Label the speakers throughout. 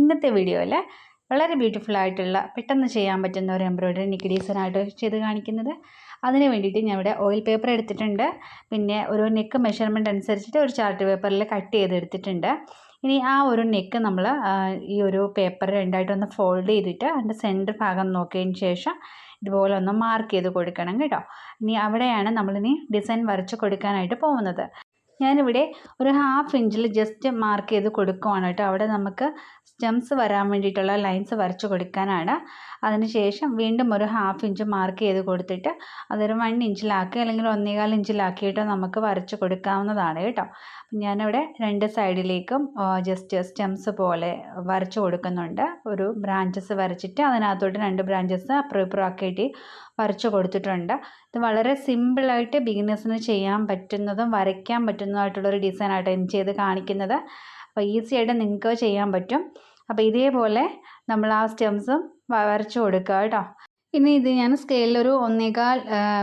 Speaker 1: ഇന്നത്തെ വീഡിയോയിൽ വളരെ ബ്യൂട്ടിഫുൾ ആയിട്ടുള്ള പെട്ടെന്ന് ചെയ്യാൻ പറ്റുന്ന ഒരു എംബ്രോയ്ഡറി എനിക്ക് ഡീസനായിട്ട് ചെയ്ത് കാണിക്കുന്നത്. അതിന് വേണ്ടിയിട്ട് ഞാൻ ഇവിടെ ഓയിൽ പേപ്പർ എടുത്തിട്ടുണ്ട്. പിന്നെ ഒരു നെക്ക് മെഷർമെന്റ് അനുസരിച്ചിട്ട് ഒരു ചാർട്ട് പേപ്പറിൽ കട്ട് ചെയ്തെടുത്തിട്ടുണ്ട്. ഇനി ആ ഒരു നെക്ക് നമ്മൾ ഈ ഒരു പേപ്പർ രണ്ടായിട്ടൊന്ന് ഫോൾഡ് ചെയ്തിട്ട് അതിന്റെ സെന്റർ ഭാഗം നോക്കിയതിന് ശേഷം ഇതുപോലെ ഒന്ന് മാർക്ക് ചെയ്ത് കൊടുക്കണം കേട്ടോ. ഇനി അവിടെയാണ് നമ്മളിനി ഡിസൈൻ വരച്ച് കൊടുക്കാനായിട്ട് പോകുന്നത്. ഞാനിവിടെ ഒരു ഹാഫ് ഇഞ്ചിൽ ജസ്റ്റ് മാർക്ക് ചെയ്ത് കൊടുക്കുവാണ് കേട്ടോ. അവിടെ നമുക്ക് സ്റ്റെംസ് വരാൻ വേണ്ടിയിട്ടുള്ള ലൈൻസ് വരച്ച് കൊടുക്കാനാണ്. അതിനുശേഷം വീണ്ടും ഒരു ഹാഫ് ഇഞ്ച് മാർക്ക് ചെയ്ത് കൊടുത്തിട്ട് അതൊരു വൺ ഇഞ്ചിലാക്കി അല്ലെങ്കിൽ ഒന്നേകാൽ ഇഞ്ചിലാക്കിയിട്ട് നമുക്ക് വരച്ച് കൊടുക്കാവുന്നതാണ് കേട്ടോ. ഞാനിവിടെ രണ്ട് സൈഡിലേക്കും ജസ്റ്റ് സ്റ്റെംസ് പോലെ വരച്ച് കൊടുക്കുന്നുണ്ട്. ഒരു ബ്രാഞ്ചസ് വരച്ചിട്ട് അതിനകത്തോട്ട് രണ്ട് ബ്രാഞ്ചസ് അപ്പുറം ഇപ്പുറം ആക്കിയിട്ട് വരച്ച് കൊടുത്തിട്ടുണ്ട്. ഇത് വളരെ സിമ്പിളായിട്ട് ബിഗിനേഴ്സിന് ചെയ്യാൻ പറ്റുന്നതും വരയ്ക്കാൻ പറ്റുന്നതുമായിട്ടുള്ളൊരു ഡിസൈനായിട്ട് എനിക്ക് ചെയ്ത് കാണിക്കുന്നത്. അപ്പോൾ ഈസി ആയിട്ട് നിങ്ങൾക്ക് ചെയ്യാൻ പറ്റും. അപ്പോൾ ഇതേപോലെ നമ്മൾ ആ സ്റ്റെംസും വരച്ചു കൊടുക്കുക കേട്ടോ. ഇനി ഇത് ഞാൻ സ്കെയിലൊരു ഒന്നേകാൽ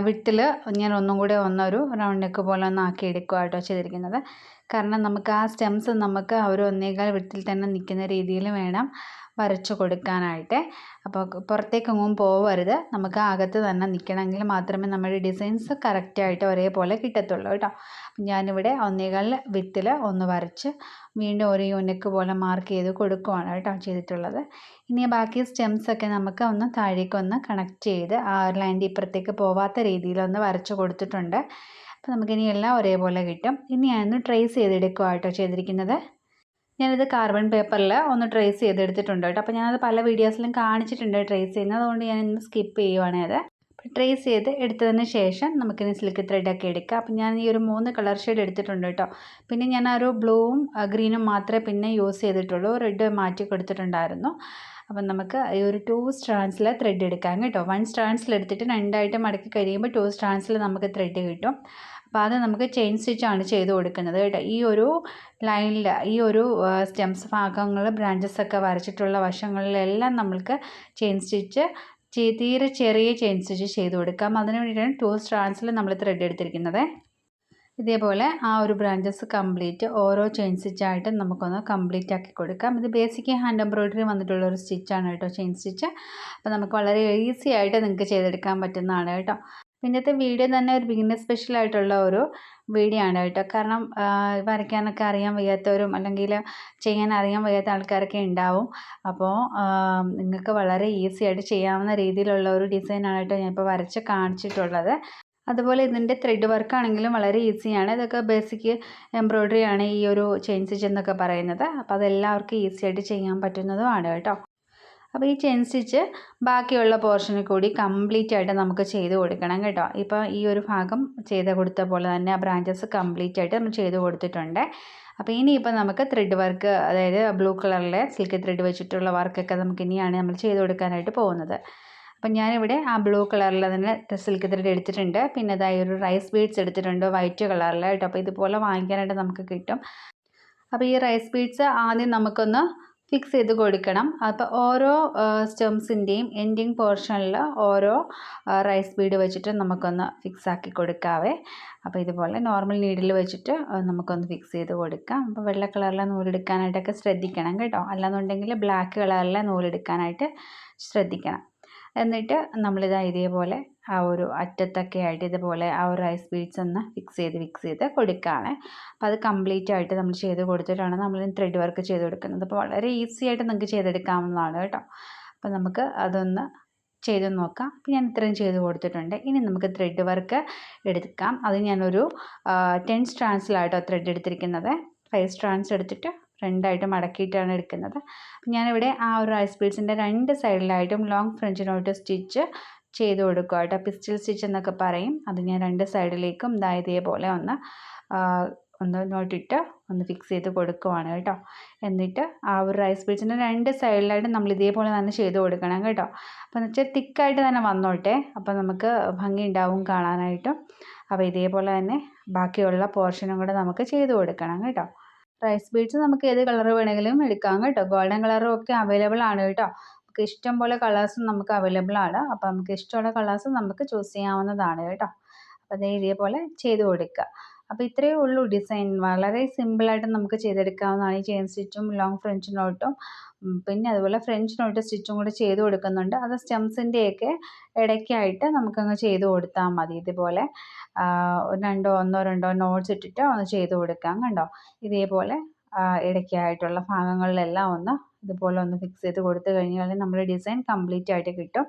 Speaker 1: വിട്ടിൽ ഞാൻ ഒന്നും കൂടെ ഒന്നൊരു റൗണ്ട് നെക്ക് പോലെ ഒന്ന് ആക്കി എടുക്കുക കേട്ടോ ചെയ്തിരിക്കുന്നത്. കാരണം നമുക്ക് ആ സ്റ്റെംസ് നമുക്ക് ഒരു ഒന്നേകാൽ വിടത്തിൽ തന്നെ നിൽക്കുന്ന രീതിയിൽ വേണം വരച്ചു കൊടുക്കാനായിട്ട്. അപ്പോൾ പുറത്തേക്കെങ്ങും പോവരുത്. നമുക്ക് അകത്ത് തന്നെ നിൽക്കണമെങ്കിൽ മാത്രമേ നമ്മുടെ ഡിസൈൻസ് കറക്റ്റായിട്ട് ഒരേപോലെ കിട്ടത്തുള്ളൂ കേട്ടോ. ഞാനിവിടെ ഒന്നേകാൽ വിത്തിൽ ഒന്ന് വരച്ച് വീണ്ടും ഒരു യൂണിക്ക് പോലെ മാർക്ക് ചെയ്ത് കൊടുക്കുവാണ് കേട്ടോ ചെയ്തിട്ടുള്ളത്. ഇനി ബാക്കി സ്റ്റെംസൊക്കെ നമുക്ക് ഒന്ന് താഴേക്കൊന്ന് കണക്ട് ചെയ്ത് ആ ലൈന്റെ ഇപ്പുറത്തേക്ക് പോവാത്ത രീതിയിലൊന്ന് വരച്ച് കൊടുത്തിട്ടുണ്ട്. അപ്പോൾ നമുക്കിനി എല്ലാം ഒരേപോലെ കിട്ടും. ഇനി ഞാനൊന്ന് ട്രേസ് ചെയ്തെടുക്കുക കേട്ടോ ചെയ്തിരിക്കുന്നത്. ഞാനിത് കാർബൺ പേപ്പറിൽ ഒന്ന് ട്രേസ് ചെയ്തെടുത്തിട്ടുണ്ട് കേട്ടോ. അപ്പോൾ ഞാനത് പല വീഡിയോസിലും കാണിച്ചിട്ടുണ്ട് ട്രേസ് ചെയ്യുന്നത്. അതുകൊണ്ട് ഞാൻ ഇന്ന് സ്കിപ്പ് ചെയ്യുവാണ് അത്. ട്രേസ് ചെയ്ത് എടുത്തതിന് ശേഷം നമുക്കിനി സിൽക്ക് ത്രെഡൊക്കെ എടുക്കാം. അപ്പം ഞാൻ ഈ ഒരു മൂന്ന് കളർ ഷെയ്ഡ് എടുത്തിട്ടുണ്ട് കേട്ടോ. പിന്നെ ഞാൻ ആ ഒരു ബ്ലൂവും ഗ്രീനും മാത്രമേ പിന്നെ യൂസ് ചെയ്തിട്ടുള്ളൂ. റെഡ് മാറ്റി കൊടുത്തിട്ടുണ്ടായിരുന്നു. അപ്പം നമുക്ക് ഈ ഒരു ടു സ്ട്രാൻസിൽ ത്രെഡ് എടുക്കാം കേട്ടോ. വൺ സ്ട്രാൻസിൽ എടുത്തിട്ട് രണ്ടായിട്ട് മടക്കി കഴിയുമ്പോൾ ടു സ്ട്രാൻസിൽ നമുക്ക് ത്രെഡ് കിട്ടും. അപ്പോൾ അത് നമുക്ക് ചെയിൻ സ്റ്റിച്ചാണ് ചെയ്ത് കൊടുക്കുന്നത് കേട്ടോ. ഈ ഒരു ലൈനിൽ ഈ ഒരു സ്റ്റെംസ് ഭാഗങ്ങൾ ബ്രാഞ്ചസ് ഒക്കെ വരച്ചിട്ടുള്ള വശങ്ങളിലെല്ലാം നമ്മൾക്ക് ചെയിൻ സ്റ്റിച്ച് തീരെ ചെറിയ ചെയിൻ സ്റ്റിച്ച് ചെയ്ത് കൊടുക്കാം. അതിന് വേണ്ടിയിട്ടാണ് ടു സ്ട്രാൻസിൽ നമ്മൾ ത്രെഡ് എടുത്തിരിക്കുന്നത്. ഇതേപോലെ ആ ഒരു ബ്രാഞ്ചസ് കംപ്ലീറ്റ് ഓരോ ചെയിൻ സ്റ്റിച്ചായിട്ട് നമുക്കൊന്ന് കംപ്ലീറ്റ് ആക്കി കൊടുക്കാം. ഇത് ബേസിക് ഹാൻഡ് എംബ്രോയ്ഡറി വന്നിട്ടുള്ള ഒരു സ്റ്റിച്ചാണ് കേട്ടോ ചെയിൻ സ്റ്റിച്ച് അപ്പോൾ നമുക്ക് വളരെ ഈസി ആയിട്ട് നിങ്ങൾക്ക് ചെയ്തെടുക്കാൻ പറ്റുന്നതാണ് കേട്ടോ. ഇന്നത്തെ വീഡിയോ തന്നെ ഒരു ബിഗിനർ സ്പെഷ്യൽ ആയിട്ടുള്ള ഒരു വീഡിയോ ആണ് കേട്ടോ. കാരണം വരയ്ക്കാനൊക്കെ അറിയാൻ വയ്യാത്തവരും അല്ലെങ്കിൽ ചെയ്യാൻ അറിയാൻ വയ്യാത്ത ആൾക്കാരൊക്കെ ഉണ്ടാവും. അപ്പോൾ നിങ്ങൾക്ക് വളരെ ഈസി ആയിട്ട് ചെയ്യാവുന്ന രീതിയിലുള്ള ഒരു ഡിസൈനാണ് കേട്ടോ ഞാനിപ്പോൾ വരച്ച് കാണിച്ചിട്ടുള്ളത്. അതുപോലെ ഇതിന്റെ ത്രെഡ് വർക്ക് ആണെങ്കിലും വളരെ ഈസിയാണ് ഇതൊക്കെ ബേസിക് എംബ്രോയ്ഡറി ആണ് ഈ ഒരു ചെയിൻ സ്റ്റിച്ച് എന്നൊക്കെ പറയുന്നത്. അപ്പോൾ അതെല്ലാവർക്കും ഈസി ആയിട്ട് ചെയ്യാൻ പറ്റുന്നതുമാണ് കേട്ടോ. അപ്പോൾ ഈ ചെയിൻ സ്റ്റിച്ച് ബാക്കിയുള്ള പോർഷനിൽ കൂടി കംപ്ലീറ്റ് ആയിട്ട് നമുക്ക് ചെയ്ത് കൊടുക്കണം കേട്ടോ. ഇപ്പോൾ ഈ ഒരു ഭാഗം ചെയ്ത് കൊടുത്ത പോലെ തന്നെ ആ ബ്രാഞ്ചസ് കംപ്ലീറ്റ് ആയിട്ട് നമ്മൾ ചെയ്ത് കൊടുത്തിട്ടുണ്ട്. അപ്പോൾ ഇനിയിപ്പോൾ നമുക്ക് ത്രെഡ് വർക്ക് അതായത് ബ്ലൂ കളറിലെ സിൽക്ക് ത്രെഡ് വെച്ചിട്ടുള്ള വർക്കൊക്കെ നമുക്ക് ഇനിയാണ് നമ്മൾ ചെയ്ത് കൊടുക്കാനായിട്ട് പോകുന്നത്. അപ്പം ഞാനിവിടെ ആ ബ്ലൂ കളറിൽ തന്നെ സിൽക്ക് ത്രെഡ് എടുത്തിട്ടുണ്ട്. പിന്നെ ഇതായി ഒരു റൈസ് ബീഡ്സ് എടുത്തിട്ടുണ്ട് വൈറ്റ് കളറിൽ കേട്ടോ. അപ്പോൾ ഇതുപോലെ വാങ്ങിക്കാനായിട്ട് നമുക്ക് കിട്ടും. അപ്പോൾ ഈ റൈസ് ബീഡ്സ് ആദ്യം നമുക്കൊന്ന് ഫിക്സ് ചെയ്ത് കൊടുക്കണം. അപ്പോൾ ഓരോ സ്റ്റെംസിന്റെയും എൻഡിങ് പോർഷനിൽ ഓരോ റൈസ് ബീഡ് വെച്ചിട്ട് നമുക്കൊന്ന് ഫിക്സ് ആക്കി കൊടുക്കാവേ. അപ്പോൾ ഇതുപോലെ നോർമൽ നീഡിൽ വെച്ചിട്ട് നമുക്കൊന്ന് ഫിക്സ് ചെയ്ത് കൊടുക്കാം. അപ്പോൾ വെള്ള കളറിലെ നൂലെടുക്കാനായിട്ടൊക്കെ ശ്രദ്ധിക്കണം കേട്ടോ. അല്ലാന്നുണ്ടെങ്കിൽ ബ്ലാക്ക് കളറിലെ നൂലെടുക്കാനായിട്ട് ശ്രദ്ധിക്കണം. എന്നിട്ട് നമ്മളിതാ ഇതേപോലെ ആ ഒരു അറ്റത്തൊക്കെ ആയിട്ട് ഇതുപോലെ ആ ഒരു ഐസ് ബീഡ്സ് ഒന്ന് ഫിക്സ് ചെയ്ത് ഫിക്സ് ചെയ്ത് കൊടുക്കുകയാണ്. അപ്പോൾ അത് കംപ്ലീറ്റ് ആയിട്ട് നമ്മൾ ചെയ്ത് കൊടുത്തിട്ടാണ് നമ്മൾ ത്രെഡ് വർക്ക് ചെയ്ത് കൊടുക്കുന്നത്. അപ്പോൾ വളരെ ഈസി ആയിട്ട് നിങ്ങൾക്ക് ചെയ്തെടുക്കാവുന്നതാണ് കേട്ടോ. അപ്പോൾ നമുക്ക് അതൊന്ന് ചെയ്ത് നോക്കാം. അപ്പോൾ ഞാൻ ഇത്രയും ചെയ്ത് കൊടുത്തിട്ടുണ്ട്. ഇനി നമുക്ക് ത്രെഡ് വർക്ക് എടുക്കാം. അത് ഞാനൊരു ടെൻ സ്ട്രാൻസിലായിട്ടോ ത്രെഡ് എടുത്തിരിക്കുന്നത്. ഫൈവ് സ്ട്രാൻസ് എടുത്തിട്ട് രണ്ടായിട്ട് മടക്കിയിട്ടാണ് എടുക്കുന്നത്. ഞാനിവിടെ ആ ഒരു റൈസ് ബീഡ്സിന്റെ രണ്ട് സൈഡിലായിട്ടും ലോങ് ഫ്രഞ്ച് നോട്ട് സ്റ്റിച്ച് ചെയ്ത് കൊടുക്കുക കേട്ടോ. പിസ്റ്റൽ സ്റ്റിച്ച് എന്നൊക്കെ പറയും. അത് ഞാൻ രണ്ട് സൈഡിലേക്കും ഇതാ ഇതേപോലെ ഒന്ന് ഒന്ന് നോട്ടിട്ട് ഒന്ന് ഫിക്സ് ചെയ്ത് കൊടുക്കുവാണ് കേട്ടോ. എന്നിട്ട് ആ ഒരു റൈസ് ബീഡ്സിന്റെ രണ്ട് സൈഡിലായിട്ട് നമ്മൾ ഇതേപോലെ തന്നെ ചെയ്ത് കൊടുക്കണം കേട്ടോ. അപ്പോൾ എന്ന് വെച്ചാൽ തിക്കായിട്ട് തന്നെ വന്നോട്ടെ. അപ്പോൾ നമുക്ക് ഭംഗി ഉണ്ടാവും കാണാനായിട്ടും. അപ്പോൾ ഇതേപോലെ തന്നെ ബാക്കിയുള്ള പോർഷനും കൂടെ നമുക്ക് ചെയ്ത് കൊടുക്കണം കേട്ടോ. റൈസ് ബീഡ്സ് നമുക്ക് ഏത് കളർ വേണമെങ്കിലും എടുക്കാം കേട്ടോ. ഗോൾഡൻ കളറും ഒക്കെ അവൈലബിൾ ആണ് കേട്ടോ. നമുക്ക് ഇഷ്ടം പോലെ കളേഴ്സും നമുക്ക് അവൈലബിൾ ആണ്. അപ്പോൾ നമുക്ക് ഇഷ്ടമുള്ള കളേഴ്സ് നമുക്ക് ചൂസ് ചെയ്യാവുന്നതാണ് കേട്ടോ. അപ്പോൾ അതേ ഇതേപോലെ ചെയ്ത് കൊടുക്കുക. അപ്പോൾ ഇത്രയേ ഉള്ളൂ ഡിസൈൻ വളരെ സിമ്പിളായിട്ട് നമുക്ക് ചെയ്തെടുക്കാവുന്നതാണ് ഈ ചെയിൻ സ്റ്റിച്ചും ലോങ് ഫ്രഞ്ച് നോട്ടും പിന്നെ അതുപോലെ ഫ്രഞ്ച് നോട്ട് സ്റ്റിച്ചും കൂടെ ചെയ്ത് കൊടുക്കുന്നുണ്ട്. അത് സ്റ്റെംസിന്റെയൊക്കെ ഇടയ്ക്കായിട്ട് നമുക്കങ്ങ് ചെയ്ത് കൊടുത്താൽ മതി. ഇതുപോലെ രണ്ടോ ഒന്നോ രണ്ടോ നോട്ട്സ് ഇട്ടിട്ട് ഒന്ന് ചെയ്ത് കൊടുക്കാം കണ്ടോ? ഇതേപോലെ ഇടയ്ക്കായിട്ടുള്ള ഭാഗങ്ങളിലെല്ലാം ഒന്ന് ഇതുപോലെ ഒന്ന് ഫിക്സ് ചെയ്ത് കൊടുത്തു കഴിഞ്ഞാൽ നമ്മുടെ ഡിസൈൻ കംപ്ലീറ്റ് ആയിട്ട് കിട്ടും.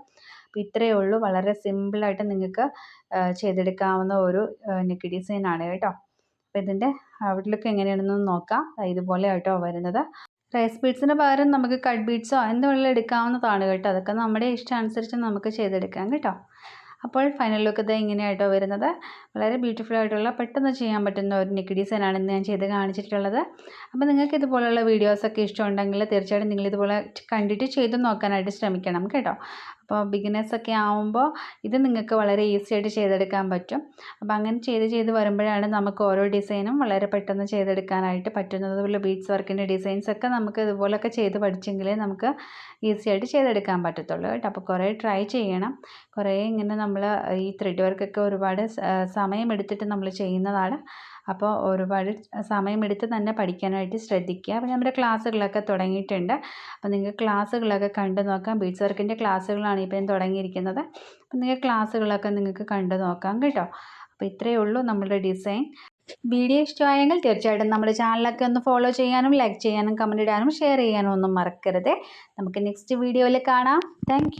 Speaker 1: അപ്പോൾ ഇത്രയേ ഉള്ളൂ. വളരെ സിമ്പിളായിട്ട് നിങ്ങൾക്ക് ചെയ്തെടുക്കാവുന്ന ഒരു നെക്ക് ഡിസൈനാണ് കേട്ടോ. അപ്പോൾ ഇതിന്റെ ഔട്ട്ലുക്ക് എങ്ങനെയാണെന്ന് നോക്കാം. ഇതുപോലെ കേട്ടോ വരുന്നത്. റൈസ് ബീഡ്സിന് പകരം നമുക്ക് കട്ട് ബീഡ്സോ എന്ത് എടുക്കാവുന്നതാണ് കേട്ടോ. അതൊക്കെ നമ്മുടെ ഇഷ്ടം അനുസരിച്ച് നമുക്ക് ചെയ്തെടുക്കാം കേട്ടോ. അപ്പോൾ ഫൈനൽ ലുക്ക് ഇത് ഇങ്ങനെയായിട്ടോ വരുന്നത്. വളരെ ബ്യൂട്ടിഫുൾ ആയിട്ടുള്ള പെട്ടെന്ന് ചെയ്യാൻ പറ്റുന്ന ഒരു നെക്ക് ഡിസൈനാണ് ഇന്ന് ഞാൻ ചെയ്ത് കാണിച്ചിട്ടുള്ളത്. അപ്പോൾ നിങ്ങൾക്ക് ഇതുപോലുള്ള വീഡിയോസൊക്കെ ഇഷ്ടമുണ്ടെങ്കിൽ തീർച്ചയായിട്ടും നിങ്ങൾ ഇതുപോലെ കണ്ടിട്ട് ചെയ്ത് നോക്കാനായിട്ട് ശ്രമിക്കണം കേട്ടോ. അപ്പോൾ ബിഗിനേഴ്സൊക്കെ ആവുമ്പോൾ ഇത് നിങ്ങൾക്ക് വളരെ ഈസി ആയിട്ട് ചെയ്തെടുക്കാൻ പറ്റും. അപ്പോൾ അങ്ങനെ ചെയ്ത് ചെയ്ത് വരുമ്പോഴാണ് നമുക്ക് ഓരോ ഡിസൈനും വളരെ പെട്ടെന്ന് ചെയ്തെടുക്കാനായിട്ട് പറ്റുന്നത്. അതുപോലെ ബീഡ്സ് വർക്കിന്റെ ഡിസൈൻസൊക്കെ നമുക്ക് ഇതുപോലൊക്കെ ചെയ്ത് പഠിച്ചെങ്കിലേ നമുക്ക് ഈസി ആയിട്ട് ചെയ്തെടുക്കാൻ പറ്റത്തുള്ളൂ കേട്ടോ. അപ്പോൾ കുറേ ട്രൈ ചെയ്യണം. കുറേ ഇങ്ങനെ നമ്മൾ ഈ ത്രെഡ് വർക്കൊക്കെ ഒരുപാട് സമയമെടുത്തിട്ട് നമ്മൾ ചെയ്യുന്നതാണ്. അപ്പോൾ ഒരുപാട് സമയമെടുത്ത് തന്നെ പഠിക്കാനായിട്ട് ശ്രദ്ധിക്കുക. അപ്പോൾ നമ്മുടെ ക്ലാസ്സുകളൊക്കെ തുടങ്ങിയിട്ടുണ്ട്. അപ്പോൾ നിങ്ങൾക്ക് ക്ലാസ്സുകളൊക്കെ കണ്ടു നോക്കാം. ബീഡ്സ് വർക്കിന്റെ ക്ലാസ്സുകളാണ് ഇപ്പം തുടങ്ങിയിരിക്കുന്നത്. അപ്പോൾ നിങ്ങൾക്ക് ക്ലാസ്സുകളൊക്കെ നിങ്ങൾക്ക് കണ്ടു നോക്കാം കേട്ടോ. അപ്പോൾ ഇത്രയേ ഉള്ളൂ നമ്മുടെ ഡിസൈൻ. വീഡിയോ ഇഷ്ടമായെങ്കിൽ തീർച്ചയായിട്ടും നമ്മുടെ ചാനലൊക്കെ ഒന്ന് ഫോളോ ചെയ്യാനും ലൈക്ക് ചെയ്യാനും കമന്റ് ഇടാനും ഷെയർ ചെയ്യാനും ഒന്നും മറക്കരുത്. നമുക്ക് നെക്സ്റ്റ് വീഡിയോയിൽ കാണാം. താങ്ക്